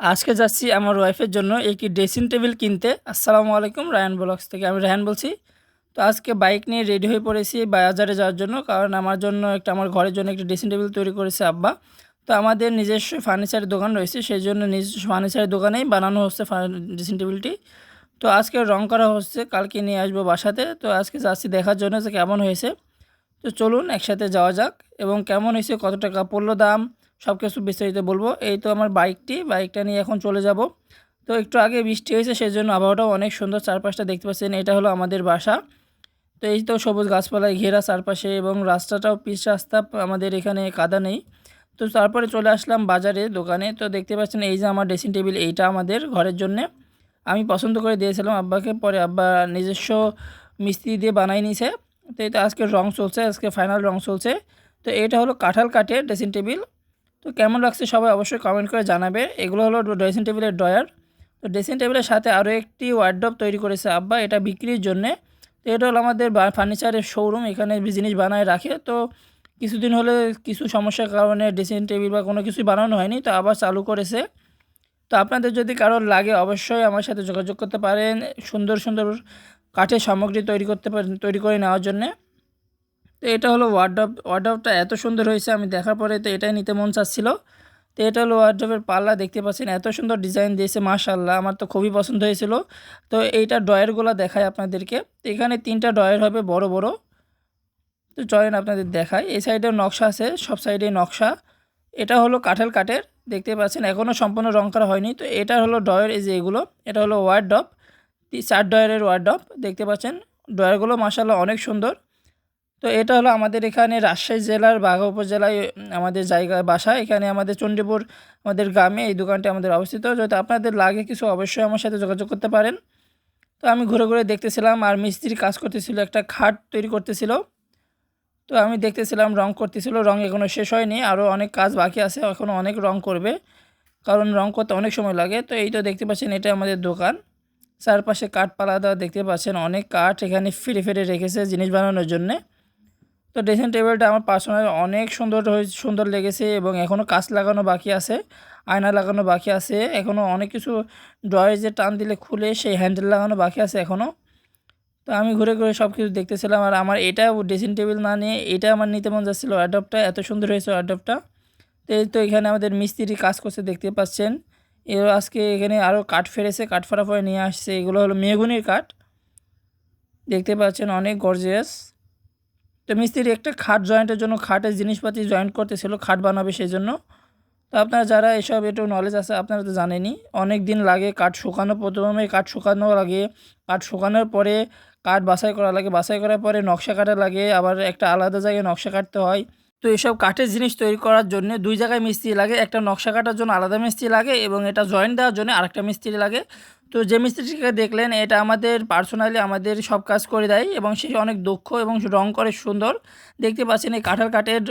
আজকে যাচ্ছি আমার ওয়াইফের জন্য একটি ড্রেসিং টেবিল কিনতে। আসসালামু আলাইকুম, রায়ান ব্লগস থেকে। আমি রায়ান বলছি। তো আজকে বাইক নিয়ে রেডি হয়ে পড়েছি বাজারে যাওয়ার জন্য, কারণ আমার জন্য একটা, আমার ঘরের জন্য একটি ড্রেসিং টেবিল তৈরি করেছে আব্বা। তো আমাদের নিজস্ব ফার্নিচারের দোকান রয়েছে, সেই জন্য নিজস্ব ফার্নিচারের দোকানেই বানানো হচ্ছে ড্রেসিং টেবিলটি তো আজকে রং করা হচ্ছে, কালকে নিয়ে আসব বাসাতে। তো আজকে যাচ্ছি দেখার জন্য যে কেমন হয়েছে। তো চলুন একসাথে যাওয়া যাক, এবং কেমন হয়েছে, কত টাকা পড়ল দাম সব কিছু বিস্তারিত বলব। এই তো আমার বাইকটি, বাইকটা নিয়ে এখন চলে যাব। তো একটু আগে বৃষ্টি হয়েছে সেই জন্য আবহাওয়াটাও অনেক সুন্দর চারপাশটা দেখতে পাচ্ছেন, এটা হলো আমাদের বাসা। তো এই তো সবুজ গাছপালায় ঘেরা চারপাশে এবং রাস্তাটাও পিচ রাস্তা, আমাদের এখানে কাদা নেই। তো তারপরে চলে আসলাম বাজারে, দোকানে। তো দেখতে পাচ্ছেন, এই যে আমার ড্রেসিং টেবিল, এইটা আমাদের ঘরের জন্যে। আমি পছন্দ করে দিয়েছিলাম আব্বাকে, পরে আব্বা নিজস্ব মিস্ত্রি দিয়ে বানাই নিয়েছে তো এই তো আজকে রং চলছে, আজকে ফাইনাল রং চলছে। তো এটা হলো কাঁঠাল কাঠের ড্রেসিং টেবিল। তো কেমন লাগছে সবাই অবশ্যই কমেন্ট করে জানাবে। এগুলো হলো ড্রেসিং টেবিলের ড্রয়ার তো ড্রেসিং টেবিলের সাথে আরও একটি ওয়ার্ড্রপ তৈরি করেছে আব্বা, এটা বিক্রির জন্যে। তো এটা হলো আমাদের ফার্নিচারের শোরুম এখানে জিনিস বানায় রাখে। তো কিছুদিন হলে কিছু সমস্যার কারণে ড্রেসিং টেবিল বা কোনো কিছুই বানানো হয়নি, তো আবার চালু করেছে। তো আপনাদের যদি কারোর লাগে অবশ্যই আমার সাথে যোগাযোগ করতে পারেন, সুন্দর সুন্দর কাঠের সামগ্রী তৈরি করতে পারেন তৈরি করে নেওয়ার জন্যে। তো এটা হলো ওয়ার্ড্রপ ওয়ার্ড্রপটা এত সুন্দর হয়েছে, আমি দেখার পরে তো এটাই নিতে মন চাচ্ছিল। তো এটা হলো ওয়ার্ড্রপের পাল্লা, দেখতে পাচ্ছেন এত সুন্দর ডিজাইন দিয়েছে মাশাল্লাহ আমার তো খুবই পছন্দ হয়েছিল। তো এইটা ড্রয়ারগুলো দেখায় আপনাদেরকে। এখানে তিনটা ড্রয়ার হবে, বড় বড়। তো জয়েন আপনাদের দেখায় এই সাইডেও নকশা আছে, সব সাইডে নকশা। এটা হলো কাঠের কাঠের, দেখতে পাচ্ছেন এখনও সম্পূর্ণ রং করা হয়নি। তো এটা হলো ড্রয়ার, এই যে এগুলো, এটা হলো ওয়ার্ড্রপ চার ড্রয়ারের ওয়ার্ড্রপ দেখতে পাচ্ছেন। ড্রয়ারগুলো মাসাল্লাহ অনেক সুন্দর। তো এটা হলো আমাদের এখানে রাজশাহী জেলার বাঘা উপজেলায় আমাদের জায়গা, বাসা। এখানে আমাদের চণ্ডীপুর, আমাদের গ্রামে এই দোকানটি আমাদের অবস্থিত। যদি আপনাদের লাগে কিছু, অবশ্যই আমার সাথে যোগাযোগ করতে পারেন। তো আমি ঘুরে ঘুরে দেখতেছিলাম আর মিস্ত্রি কাজ করতেছিল, একটা খাট তৈরি করতেছিল। তো আমি দেখতেছিলাম রং করতেছিল, রং এখনও শেষ হয়নি। আরও অনেক কাজ বাকি আছে এখনও অনেক রং করবে, কারণ রং করতে অনেক সময় লাগে। তো এই তো দেখতে পাচ্ছেন এটা আমাদের দোকান। চারপাশে কাঠ পালা দেওয়া দেখতে পাচ্ছেন, অনেক কাঠ এখানে ফিরে ফিরে রেখেছে জিনিস বানানোর জন্যে। তো ড্রেসিং টেবিলটা আমার পার্সোনাল অনেক সুন্দর সুন্দর লেগেছে এবং এখনও কাজ লাগানো বাকি আছে, আয়না লাগানো বাকি আছে এখনও অনেক কিছু ড্রয়ে যে টান দিলে খুলে সেই হ্যান্ডেল লাগানো বাকি আছে এখনও তো আমি ঘুরে ঘুরে সব কিছু দেখতেছিলাম আর আমার এটা ড্রেসিং টেবিল না নিয়ে এটা আমার নিতে মন যাচ্ছিল অ্যাডপটা এত সুন্দর হয়েছে অ্যাডপটা তো এই তো এখানে আমাদের মিস্ত্রি কাজ করছে, দেখতে পাচ্ছেন। এর আজকে এখানে আরও কাঠ ফেরেছে কাঠ ফেরা পরে নিয়ে আসছে, এগুলো হলো মেগুনির কাঠ। দেখতে পাচ্ছেন অনেক গর্জিয়াস তো মিস্ত্রি একটা খাট জয়েন্টের জন্য খাটের জিনিসপাতি জয়েন্ট করতেছিল, খাট বানাবে সেই জন্য তো আপনারা যারা এসব একটু নলেজ আছে আপনারা তো জানেনই, অনেক দিন লাগে কাঠ শুকানো, প্রথমে কাঠ শুকানো লাগে, কাঠ শুকানোর পরে কাঠ বাছাই করা লাগে, বাছাই করার পরে নকশা কাটা লাগে, আবার একটা আলাদা জায়গায় নকশা কাটতে হয়। তো এসব কাঠের জিনিস তৈরি করার জন্য দুই জায়গায় মিস্ত্রি লাগে, একটা নকশা কাটার জন্য আলাদা মিস্ত্রি লাগে এবং এটা জয়েন্ট দেওয়ার জন্য আরেকটা মিস্ত্রি লাগে। তো যে মিস্ত্রিটিকে দেখলেন, এটা আমাদের পার্সোনালি আমাদের সব কাজ করে দেয় এবং সে অনেক দক্ষ এবং রং করে সুন্দর। দেখতে পাচ্ছেন এই কাঠার কাঠের,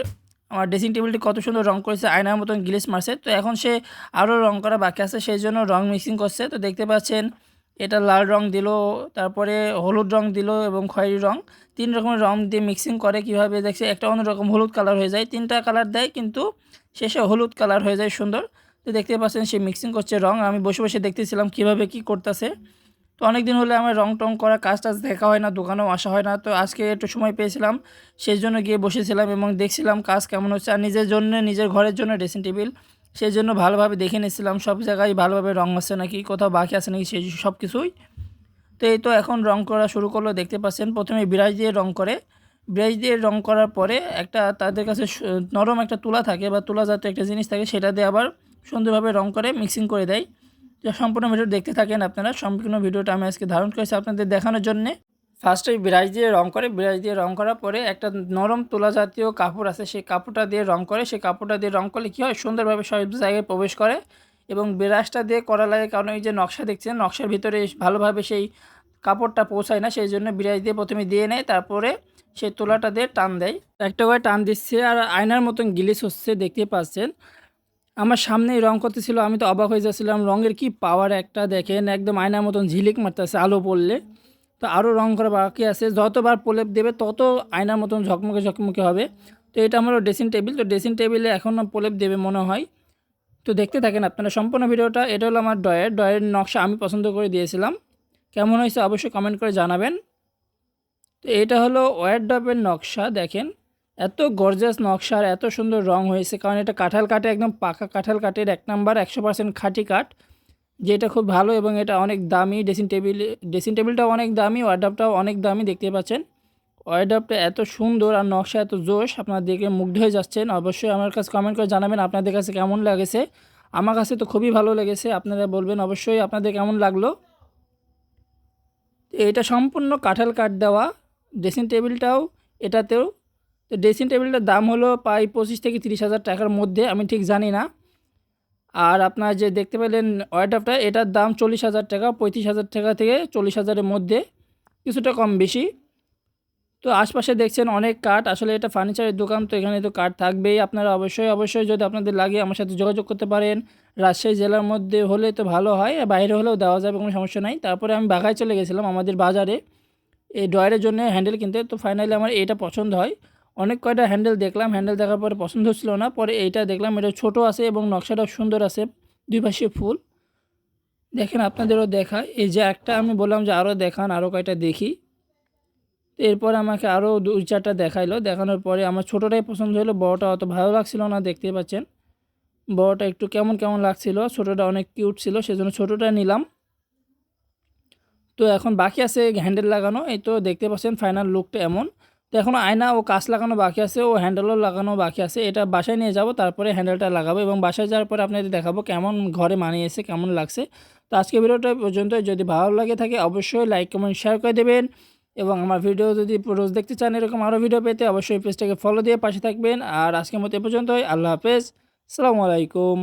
আমার ড্রেসিং টেবিলটি কত সুন্দর রং করেছে, আয়নার মতন গ্লিস মারছে। তো এখন সে আরও রং করা বাকি আছে, সেই জন্য রং মিক্সিং করছে। তো দেখতে পাচ্ছেন, এটা লাল রং দিল, তারপরে হলুদ রং দিল এবং খয়েরি রং। তিন রকমের রং দিয়ে মিক্সিং করে কীভাবে দেখছে, একটা অন্যরকম হলুদ কালার হয়ে যায়। তিনটা কালার দেয়, কিন্তু শেষে হলুদ কালার হয়ে যায় সুন্দর। তো দেখতে পাচ্ছেন সে মিক্সিং করছে রং। আমি বসে বসে দেখতেছিলাম কীভাবে কি করতেছে। তো অনেক দিন হলে আমার রং টং করা কাজ টাজ দেখা হয় না, দোকানেও আসা হয় না। তো আজকে একটু সময় পেয়েছিলাম সেই জন্য গিয়ে বসেছিলাম এবং দেখছিলাম কাজ কেমন হচ্ছে আর নিজের জন্য, নিজের ঘরের জন্য ড্রেসিং টেবিল সেই জন্য ভালোভাবে দেখে নিয়েছিলাম। সব জায়গায় ভালোভাবে রং আছে নাকি, কোথাও বাকি আছে নাকি সেই সব কিছুই। তো এই তো এখন রং করা শুরু করল, দেখতে পাচ্ছেন প্রথমে বিরাজ দিয়ে রং করে। বিরাজ দিয়ে রং করার পরে একটা তাদের কাছে নরম একটা তুলা থাকে বা তুলা জাতীয় একটা জিনিস থাকে, সেটা দিয়ে আবার সুন্দরভাবে রং করে মিক্সিং করে দেয়। তো সম্পূর্ণ ভিডিও দেখতে থাকেন আপনারা। সম্পূর্ণ ভিডিওটা আমি আজকে ধারণ করেছি আপনাদের দেখানোর জন্যে। ফার্স্টে বিরাজ দিয়ে রং করে। বিরাজ দিয়ে রং করার পরে একটা নরম তুলা জাতীয় কাপড় আছে, সেই কাপড়টা দিয়ে রং করে। সেই কাপড়টা দিয়ে রং করলে কী হয়? সুন্দরভাবে সব জায়গায় প্রবেশ করে এবং বিরাজটা দিয়ে করা লাগে। কারণ এই যে নকশা দেখছেন, নকশার ভিতরে ভালোভাবে সেই কাপড়টা পৌঁছায় না, সেই জন্য বিরাজ দিয়ে প্রথমে দিয়ে নেয়, তারপরে সেই তোলাটা দিয়ে টান দেয়। একটা করে টান দিচ্ছে আর আয়নার মতন গিলিস হচ্ছে, দেখতে পাচ্ছেন। আমার সামনেই রং করতেছিল, আমি তো অবাক হয়ে যাচ্ছিলাম। রঙের কি পাওয়ার একটা দেখেন, একদম আয়নার মতন ঝিলিক মারতেছে আলো পড়লে। তো আরও রং করা বাকি আছে, যতবার প্রলেপ দেবে তত আয়নার মতন ঝকমকে ঝকমকে হবে। তো এটা আমার ড্রেসিং টেবিল তো ড্রেসিং টেবিলে এখনও প্রলেপ দেবে মনে হয়। তো দেখতে থাকেন আপনারা সম্পূর্ণ ভিডিওটা, এটা হলো আমার ডয়ের ডয়ের নকশা আমি পছন্দ করে দিয়েছিলাম। কেমন হয়েছে অবশ্যই কমেন্ট করে জানাবেন। তো এটা হলো ওয়ার ডপের নকশা, দেখেন। এত গর্জাস নকশা আর এত সুন্দর রং হয়েছে, কারণ এটা কাঁঠাল কাঠে একদম পাকা কাঁঠাল কাঠের এক নাম্বার, একশো পার্সেন্ট খাঁটি কাঠ, যেটা খুব ভালো এবং এটা অনেক দামি, ড্রেসিং টেবিল, ড্রেসিং টেবিলটাও অনেক দামি ওয়ার্ডাপটাও অনেক দামি দেখতে পাচ্ছেন। ওয়ার্ডাপটা এত সুন্দর আর নকশা এত জোশ, আপনার দেখে মুগ্ধ হয়ে যাচ্ছেন। অবশ্যই আমার কাছে কমেন্ট করে জানাবেন, আপনাদের কাছে কেমন লাগেছে? আমার কাছে তো খুবই ভালো লেগেছে, আপনারা বলবেন অবশ্যই আপনাদের কেমন লাগল? এটা সম্পূর্ণ কাঁঠাল কাঠ দেওয়া, ড্রেসিং টেবিলটাও, এটাতেও তো ড্রেসিং টেবিলটার দাম হলো প্রায় পঁচিশ থেকে তিরিশ হাজার টাকার মধ্যে, আমি ঠিক জানি না। আর আপনার যে দেখতে পেলেন ওয়াইডাপটা এটার দাম চল্লিশ হাজার টাকা, পঁয়ত্রিশ হাজার টাকা থেকে চল্লিশ হাজারের মধ্যে, কিছুটা কম বেশি। তো আশপাশে দেখছেন অনেক কাঠ আসলে এটা ফার্নিচারের দোকান, তো এখানে তো কাঠ থাকবেই। আপনারা অবশ্যই অবশ্যই যদি আপনাদের লাগে আমার সাথে যোগাযোগ করতে পারেন। রাজশাহী জেলার মধ্যে হলে তো ভালো হয়, আর বাইরে হলেও দেওয়া যাবে, কোনো সমস্যা নাই। তারপরে আমি বাঘায় চলে গেছিলাম আমাদের বাজারে, এই ড্রয়ারের জন্য হ্যান্ডেল কিনতে, তো ফাইনালি আমার এটা পছন্দ হয়। অনেক কয়টা হ্যান্ডেল দেখলাম, হ্যান্ডেল দেখার পরে পছন্দ হচ্ছিল না, পরে এইটা দেখলাম, এটা ছোট আছে এবং নকশাটাও সুন্দর আছে, দুই পাশে ফুল। দেখেন আপনাদেরও দেখা এই যে একটা আমি বললাম যে আরও দেখান, আরও কয়টা দেখি। এরপর আমাকে আরও দুই চারটা দেখাইলো, দেখানোর পরে আমার ছোটোটাই পছন্দ হলো, বড়টা অত ভালো লাগছিল না দেখতে পাচ্ছেন। বড়টা একটু কেমন কেমন লাগছিল, ছোটোটা অনেক কিউট ছিল, সেজন্য ছোটোটা নিলাম। তো এখন বাকি আছে হ্যান্ডেল লাগানো, এই তো দেখতে পাচ্ছেন ফাইনাল লুকটা এমন। তো এখনও আয়না ও কাঁচ লাগানো বাকি আছে ও হ্যান্ডেলও লাগানো বাকি আছে। এটা বাসায় নিয়ে যাব, তারপরে হ্যান্ডেলটা লাগাবো এবং বাসায় যাওয়ার পরে আপনাদের দেখাবো কেমন ঘরে মানিয়েছে কেমন লাগছে। তো আজকে ভিডিওটা পর্যন্ত যদি ভালো লাগে থাকে অবশ্যই লাইক কমেন্ট শেয়ার করে দেবেন এবং আমার ভিডিও যদি রোজ দেখতে চান এরকম আরও ভিডিও পেতে অবশ্যই পেজটাকে ফলো দিয়ে পাশে থাকবেন। আর আজকের মতো এ পর্যন্তই। আল্লাহ হাফেজ। সালামু আলাইকুম।